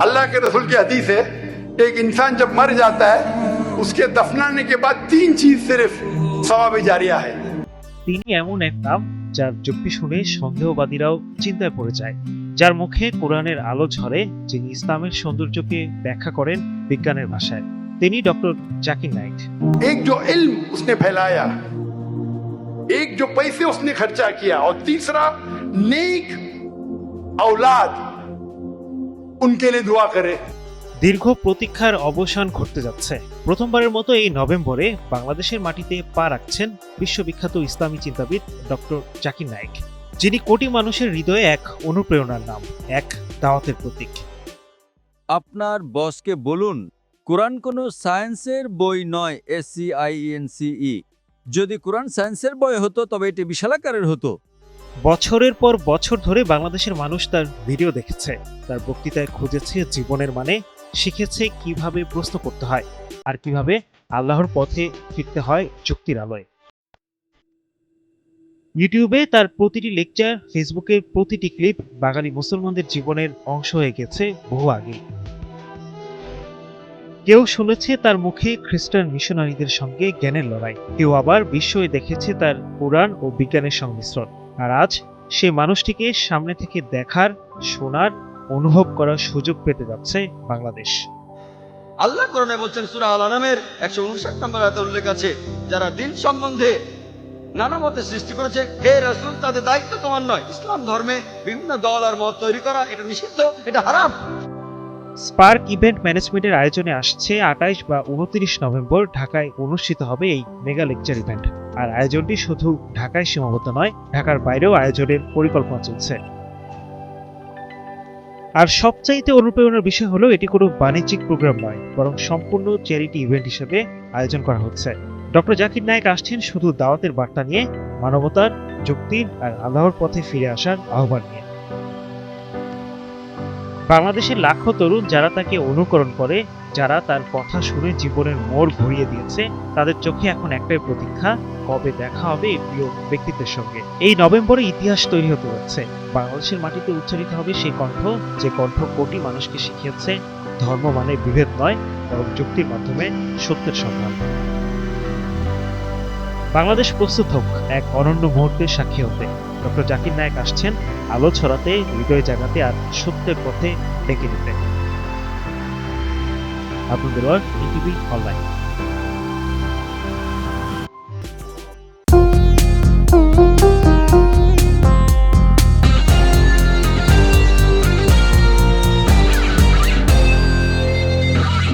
अल्लाह के रसूल की हदीस है एक इंसान जब मर जाता है उसके दफनाने के बाद तीन चीज सिर्फ सवाब जारिया है তিনি এমন এক নাম যার যুক্তি শুনে সন্দেহবাদীরাও চিন্তায় পড়ে যায় যার মুখে কোরআনের আলো ঝরে যিনি ইসলামের সৌন্দর্যকে ব্যাখ্যা করেন বিজ্ঞানের ভাষায় তিনি ডক্টর জাকির নাইক एक जो इल्म उसने फैलाया एक जो पैसे उसने खर्चा किया और तीसरा नेक औलाद উনকে লিয়ে দোয়া করে দীর্ঘ প্রতীক্ষার অবসান ঘটতে যাচ্ছে। প্রথমবারের মতো এই নভেম্বরে বাংলাদেশের মাটিতে পা রাখছেন বিশ্ববিখ্যাত ইসলামী চিন্তাবিদ ডক্টর জাকির নায়েক যিনি কোটি মানুষের হৃদয়ে এক অনুপ্রেরণার নাম এক দাওয়াতের প্রতীক। আপনার বসকে বলুন কোরআন কোন সায়েন্সের বই নয় S C I N C E. যদি কোরআন সায়েন্সের বই হতো তবে এটি বিশালাকারের হতো। বছরের পর বছর ধরে বাংলাদেশের মানুষ তার ভিডিও দেখেছে। তার বক্তৃতায় খুঁজেছে জীবনের মানে শিখেছে কীভাবে প্রশ্ন করতে হয় আর কীভাবে আল্লাহর পথে ফিরতে হয় যুক্তির আলোয়। ইউটিউবে তার প্রতিটি লেকচার, ফেসবুকের প্রতিটি ক্লিপ বাঙালি মুসলমানদের জীবনের অংশ হয়ে গেছে বহু আগে কেউ শুনেছে তার মুখে খ্রিস্টান মিশনারিদের সঙ্গে জ্ঞানের লড়াই, কেউ আবার বিস্ময়ে দেখেছে তার পুরাণ ও বিজ্ঞানের সংমিশ্রণ। আর আজ সে মানুষটিকে সামনে থেকে দেখার শোনার অনুভব করার সুযোগ পেতে যাচ্ছে বাংলাদেশ। আল্লাহ কোরআনে বলছেন সূরা আল আনামের একশো উনষাট নম্বর আয়াতে উল্লেখ আছে যারা দিন সম্বন্ধে নানা মতে সৃষ্টি করেছে হে রাসূল তাদের দায়িত্ব তোমার নয়। ইসলাম ধর্মে বিভিন্ন দল আর মত তৈরি করা এটা নিষিদ্ধ এটা হারাম। স্পার্ক ইভেন্ট ম্যানেজমেন্টের আয়োজনে আসছে আঠাইশ বা উনত্রিশ নভেম্বর ঢাকায় অনুষ্ঠিত হবে এই মেগা লেকচার ইভেন্ট। আর আয়োজনটি শুধু ঢাকায় সীমাবদ্ধ নয়, ঢাকার বাইরেও আয়োজনের পরিকল্পনা চলছে। আর সবচাইতে অনুপ্রেরণার বিষয় হলো, এটি কোনো বাণিজ্যিক প্রোগ্রাম নয়, বরং সম্পূর্ণ চ্যারিটি ইভেন্ট হিসেবে আয়োজন করা হচ্ছে। ডক্টর জাকির নায়েক আসছেন শুধু দাওয়াতের বার্তা নিয়ে, মানবতার, যুক্তির আর আল্লাহর পথে ফিরে আসার আহ্বান নিয়ে। বাংলাদেশের লাখো তরুণ যারা তাকে অনুকরণ করে, যারা তার কথা শুনে জীবনের মোড় ঘুরিয়ে দিয়েছে, তাদের চোখে এখন একটাই প্রতীক্ষা, কবে দেখা হবে এই প্রিয় ব্যক্তিত্বের সঙ্গে? এই নভেম্বরে ইতিহাস তৈরি হতে যাচ্ছে। বাংলাদেশের মাটিতে উচ্চারিত হবে সেই কণ্ঠ, যে কণ্ঠ কোটি মানুষকে শিখিয়েছে, ধর্ম মানে বিভেদ নয়, বরং যুক্তির মাধ্যমে সত্যের সন্ধান বাংলাদেশ প্রস্তুত হোক, এক অনন্য মুহূর্তের সাক্ষী হতে। ডক্টর জাকির নায়ক আসছেন, আলো ছড়াতে, হৃদয় জাগাতে আর সত্যের পথে ডেকে দিতে আপনাদের অনলাইন।